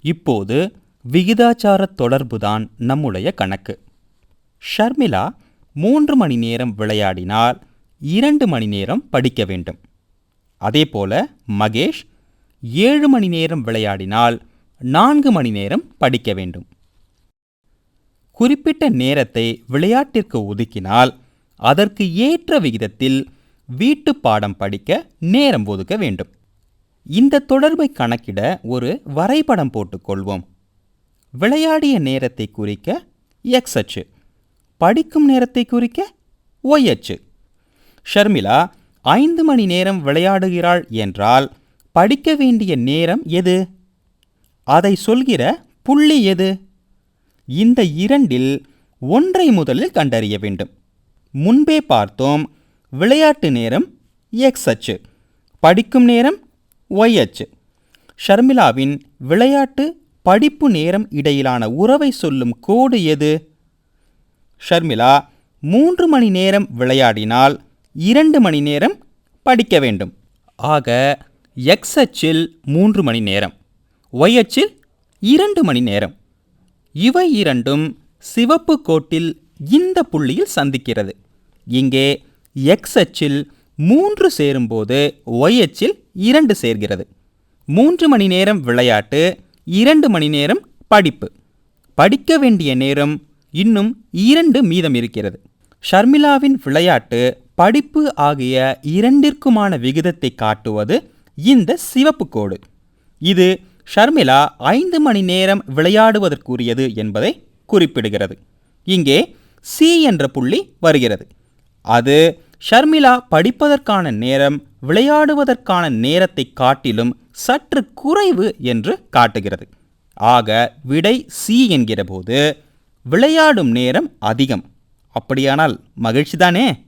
இப்போது விகிதாச்சார தொடர்புதான் நம்முடைய கணக்கு. ஷர்மிளா மூன்று மணி நேரம் விளையாடினால் இரண்டு மணி நேரம் படிக்க வேண்டும். அதேபோல மகேஷ் ஏழு மணி நேரம் விளையாடினால் நான்கு மணி நேரம் படிக்க வேண்டும். குறிப்பிட்ட நேரத்தை விளையாட்டிற்கு ஒதுக்கினால் அதற்கு ஏற்ற விகிதத்தில் வீட்டு பாடம் படிக்க நேரம் ஒதுக்க வேண்டும். இந்த தொடர்பை கணக்கிட ஒரு வரைபடம் போட்டுக்கொள்வோம். விளையாடிய நேரத்தை குறிக்க எக்ஸ் அச்சு. படிக்கும் நேரத்தை குறிக்க ஒய் அச்சு. ஷர்மிளா ஐந்து மணி நேரம் விளையாடுகிறாள் என்றால் படிக்க வேண்டிய நேரம் எது? அதை சொல்கிற புள்ளி எது? இந்த இரண்டில் ஒன்றை முதலில் கண்டறிய வேண்டும். முன்பே பார்த்தோம் விளையாட்டு நேரம் எக்ஸ் அச்சு. படிக்கும் நேரம் ஒய் அச்சு. ஷர்மிளாவின் விளையாட்டு படிப்பு நேரம் இடையிலான உறவை சொல்லும் கோடு எது? ஷர்மிளா மூன்று மணி நேரம் விளையாடினால் இரண்டு மணி நேரம் படிக்க வேண்டும். ஆக எக்ஸ் அச்சில் மூன்று மணி நேரம் ஒய் அச்சில் இரண்டு மணி நேரம். இவை இரண்டும் சிவப்பு கோட்டில் இந்த புள்ளியில் சந்திக்கிறது. இங்கே எக்ஸ் அச்சில் மூன்று சேரும்போது ஒய் அச்சில் இரண்டு சேர்கிறது. மூன்று மணி நேரம் விளையாட்டு இரண்டு மணி நேரம் படிப்பு. படிக்க வேண்டிய நேரம் இன்னும் இரண்டு மீதம் இருக்கிறது. ஷர்மிளாவின் விளையாட்டு படிப்பு ஆகிய இரண்டிற்குமான விகிதத்தை காட்டுவது இந்த சிவப்பு கோடு. இது ஷர்மிளா ஐந்து மணி நேரம் விளையாடுவதற்குரியது என்பதை குறிப்பிடுகிறது. இங்கே சி என்ற புள்ளி வருகிறது. அது ஷர்மிளா படிப்பதற்கான நேரம் விளையாடுவதற்கான நேரத்தை காட்டிலும் சற்று குறைவு என்று காட்டுகிறது. ஆக விடை சி என்கிற போது விளையாடும் நேரம் அதிகம். அப்படியானால் மகிழ்ச்சிதானே